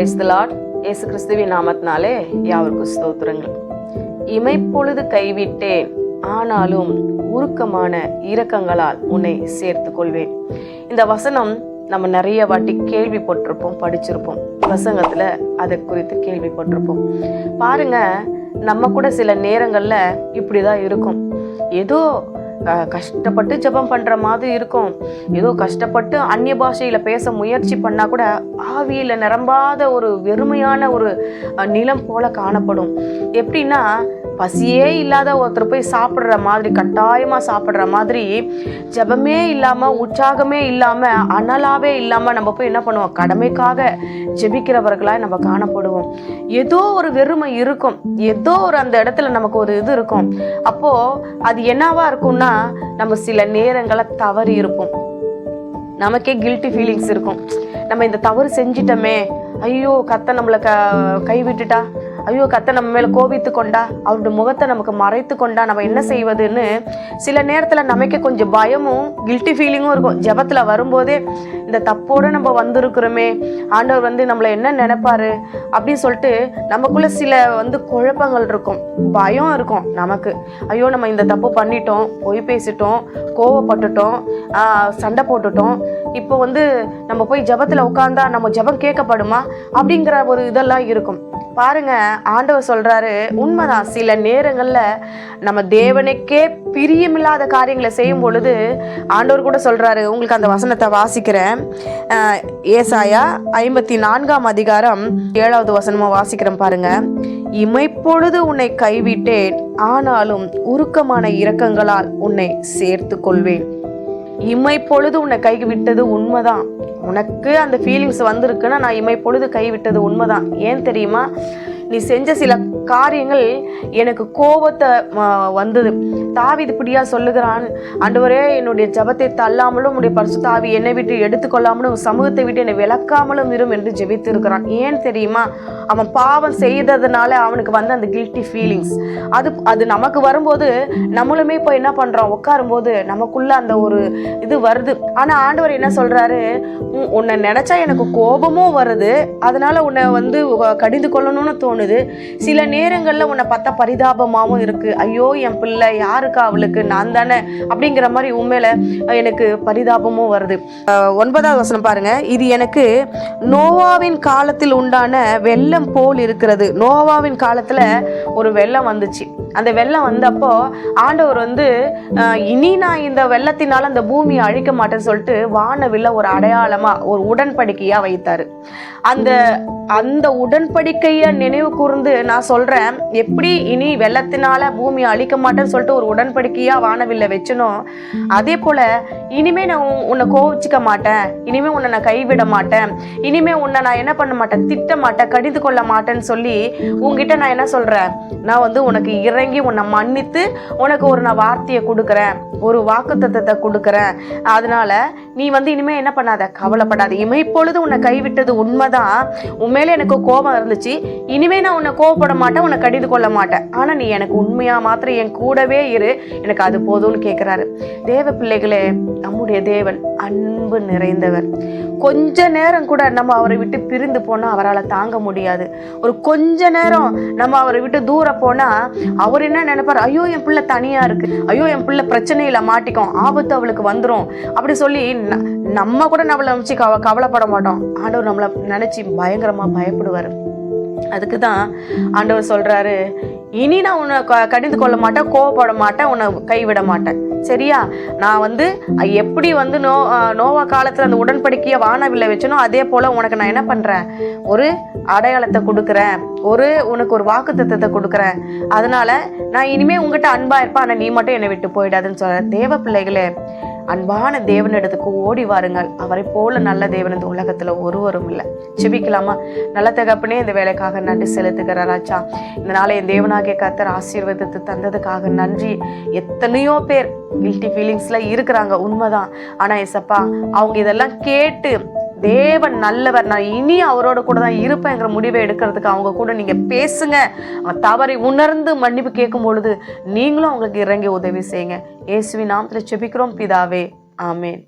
Praise the Lord இயேசு கிறிஸ்துவின் நாமத்தினாலே யாவருக்கும் ஸ்தோத்திரங்கள். இமைப்பொழுது கைவிட்டேன் ஆனாலும் உருக்கமான இரக்கங்களால் உன்னை சேர்த்து கொள்வேன். இந்த வசனம் நம்ம நிறைய வாட்டி கேள்விப்பட்டிருப்போம் படிச்சிருப்போம். பிரசங்கத்தில் அதை குறித்து கேள்விப்பட்டிருப்போம். பாருங்க நம்ம கூட சில நேரங்களில் இப்படி தான் இருக்கும். ஏதோ க கஷ்டப்பட்டு ஜெபம் பண்ற மாதிரி இருக்கும். ஏதோ கஷ்டப்பட்டு அந்நிய பாஷையில பேச முயற்சி பண்ணா கூட ஆவியில நிரம்பாத ஒரு வெறுமையான ஒரு நிலம் போல காணப்படும். எப்படின்னா பசியே இல்லாத ஒருத்தர் போய் சாப்பிட்ற மாதிரி கட்டாயமாக சாப்பிட்ற மாதிரி ஜெபமே இல்லாமல் உற்சாகமே இல்லாமல் அனலாவே இல்லாமல் நம்ம போய் என்ன பண்ணுவோம்? கடமைக்காக ஜெபிக்கிறவர்களாக நம்ம காணப்படுவோம். ஏதோ ஒரு வெறுமை இருக்கும். ஏதோ ஒரு அந்த இடத்துல நமக்கு ஒரு இது இருக்கும். அப்போது அது என்னவா இருக்கும்னா நம்ம சில நேரங்களை தவறி இருப்போம். நமக்கே கில்ட்டி ஃபீலிங்ஸ் இருக்கும். நம்ம இந்த தவறு செஞ்சிட்டோமே. ஐயோ கத்தை நம்மளை க கைவிட்டுட்டா. ஐயோ கத்த நம்ம மேல கோபித்து கொண்டா அவருடைய முகத்தை நமக்கு மறைத்து கொண்டா நம்ம என்ன செய்வதுன்னு சில நேரத்துல நமக்கு கொஞ்சம் பயமும் கில்ட்டி ஃபீலிங்கும் இருக்கும். ஜெபத்துல வரும்போதே இந்த தப்போட நம்ம வந்திருக்கிறோமே ஆண்டவர் வந்து நம்மளை என்ன நினைப்பாரு அப்படின்னு சொல்லிட்டு நமக்குள்ள சில வந்து குழப்பங்கள் இருக்கும். பயம் இருக்கும் நமக்கு. ஐயோ நம்ம இந்த தப்பு பண்ணிட்டோம் பொய் பேசிட்டோம் கோவப்பட்டுட்டோம் சண்டை போட்டுட்டோம் இப்போ வந்து நம்ம போய் ஜபத்தில் உட்காந்தா நம்ம ஜெபம் கேட்கப்படுமா? அப்படிங்கிற ஒரு இதெல்லாம் இருக்கும். பாருங்க ஆண்டவர் சொல்றாரு உண்மைதான் சில நேரங்களில் நம்ம தேவனுக்கே பிரியமில்லாத காரியங்களை செய்யும் பொழுது ஆண்டவர் கூட சொல்றாரு உங்களுக்கு அந்த வசனத்தை வாசிக்கிறேன். ஏசாயா ஐம்பத்தி நான்காம் அதிகாரம் ஏழாவது வசனமாக வாசிக்கிறேன் பாருங்க. இமைப்பொழுது உன்னை கைவிட்டேன் ஆனாலும் உருக்கமான இரக்கங்களால் உன்னை சேர்த்து கொள்வேன் இமை பொழுது உன்னை கை விட்டது உண்மைதான். உனக்கு அந்த ஃபீலிங்ஸ் வந்திருக்குன்னா நான் இமை பொழுது கை விட்டது உண்மைதான். ஏன் தெரியுமா? நீ செஞ்ச சில காரியங்கள் எனக்கு கோபத்தை வந்தது. தாவி இப்படியா சொல்லுகிறான்? ஆண்டவரே என்னுடைய ஜபத்தை தள்ளாமலும் உடைய பரிசு தாவி என்னை விட்டு எடுத்துக்கொள்ளாமலும் சமூகத்தை விட்டு என்னை விளக்காமலும் இரும் என்று ஜெபித்து இருக்கிறான் ஏன் தெரியுமா? அவன் பாவம் செய்ததுனால அவனுக்கு வந்த அந்த கில்ட்டி ஃபீலிங்ஸ் அது அது நமக்கு வரும்போது நம்மளுமே இப்போ என்ன பண்ணுறோம் உட்காரும்போது நமக்குள்ள அந்த ஒரு இது வருது. ஆனால் ஆண்டவர் என்ன சொல்கிறாரு உன்னை நினச்சா எனக்கு கோபமும் வருது. அதனால உன்னை வந்து கடிந்து கொள்ளணும்னு தோணும் தோணுது. சில நேரங்களில் உன்னை பார்த்தா பரிதாபமாகவும் இருக்குது ஐயோ என் பிள்ளை யாருக்கா அவளுக்கு? நான் தானே அப்படிங்கிற மாதிரி உண்மையில் எனக்கு பரிதாபமும் வருது. ஒன்பதாவது வசனம் பாருங்கள் இது எனக்கு நோவாவின் காலத்தில் உண்டான வெள்ளம் போல் இருக்கிறது. நோவாவின் காலத்தில் ஒரு வெள்ளம் வந்துச்சு. அந்த வெள்ளம் வந்தப்போ ஆண்டவர் வந்து இனி நான் இந்த வெள்ளத்தினால அந்த பூமியை அழிக்க மாட்டேன்னு சொல்லிட்டு வானவில்ல ஒரு அடையாளமாக ஒரு உடன்படிக்கையாக வைத்தார். அந்த அந்த உடன்படிக்கையை நினைவு கூர்ந்து நான் சொல்கிறேன் எப்படி இனி வெள்ளத்தினால பூமியை அழிக்க மாட்டேன்னு சொல்லிட்டு ஒரு உடன்படிக்கையாக வானவில்ல வச்சனோ அதே போல் இனிமே நான் உன்னை கோவிச்சிக்க மாட்டேன் இனிமே உன்னை நான் கைவிட மாட்டேன் இனிமே உன்னை நான் என்ன பண்ண மாட்டேன் திட்ட மாட்டேன் கடிந்து கொள்ள மாட்டேன்னு சொல்லி உங்ககிட்ட நான் என்ன சொல்கிறேன் நான் வந்து உனக்கு இறங்கி உன்னை மன்னித்து உனக்கு ஒரு நான் வார்த்தையை கொடுக்குறேன். ஒரு வாக்குத்தத்தத்தை கொடுக்குறேன். அதனால நீ வந்து இனிமே என்ன பண்ணாத? கவலைப்படாத. இப்பொழுது உன்னை கைவிட்டது உண்மைதான். உண்மையிலே எனக்கு கோபம் இருந்துச்சு. இனிமே நான் உன்னை கோவப்பட மாட்டேன் உன்னை கடிந்து கொள்ள மாட்டேன். ஆனா நீ எனக்கு உண்மையா மாத்திரம் என் கூடவே இரு. எனக்கு அது போதும்னு கேட்குறாரு தேவ பிள்ளைகளே நம்முடைய தேவன் அன்பு நிறைந்தவர். கொஞ்ச நேரம் கூட நம்ம அவரை விட்டு பிரிந்து போனா அவரால் தாங்க முடியாது. ஒரு கொஞ்ச நேரம் நம்ம அவரை விட்டு தூரம் போனா அவர் என்ன நினைப்பார்? ஐயோ என் பிள்ளை தனியா இருக்கு. ஐயோ என் பிள்ளை பிரச்சனையில மாட்டிக்கும். ஆபத்து அவளுக்கு வந்துடும் அப்படி சொல்லி நம்ம கூட நம்மளை நினச்சி கவ கவலைப்பட மாட்டோம். ஆண்டவர் நம்மளை நினச்சி பயங்கரமாக பயப்படுவார். அதுக்கு தான் ஆண்டவர் சொல்கிறாரு இனி நான் உன்னை க- கடிந்து கொள்ள மாட்டேன் கோவப்பட மாட்டேன் உன்னை கைவிட மாட்டேன். சரியா? நான் வந்து எப்படி வந்து நோ நோவா காலத்தில் அந்த உடன்படிக்கையை வானவில்லை வச்சனோ அதே போல் உனக்கு நான் என்ன பண்ணுறேன் ஒரு அடையாளத்தை கொடுக்குறேன். ஒரு உனக்கு ஒரு வாக்குத்தத்தத்தை கொடுக்குறேன். அதனால நான் இனிமேல் உங்ககிட்ட அன்பாக இருப்பேன். ஆனால் நீ மட்டும் என்னை விட்டு போயிடாதுன்னு சொல்கிறேன் தேவ பிள்ளைகளே அன்பான தேவனிடத்துக்கு ஓடி வாருங்கள். அவரை போல நல்ல தேவன் இந்த உலகத்துல ஒருவரும் இல்லை. செபிக்கலாமா நல்ல தகப்பனே இந்த வேலைக்காக நன்றி செலுத்துகிறாராச்சா இந்த நாளை என் தேவனாகிய கத்தர் ஆசீர்வாதத்தை தந்ததுக்காக நன்றி. எத்தனையோ பேர் கில்ட்டி ஃபீலிங்ஸ்ல இருக்கிறாங்க உண்மைதான். ஆனா எசப்பா அவங்க இதெல்லாம் கேட்டு தேவன் நல்லவர். நான் இனி அவரோட கூட தான் இருப்பேங்கிற முடிவை எடுக்கிறதுக்கு அவங்க கூட நீங்க பேசுங்க. தவறை உணர்ந்து மன்னிப்பு கேட்கும் பொழுது நீங்களும் அவங்களுக்கு இறங்கி உதவி செய்யுங்க. இயேசுவின் நாமத்தில் செபிக்கிறோம். பிதாவே ஆமேன்.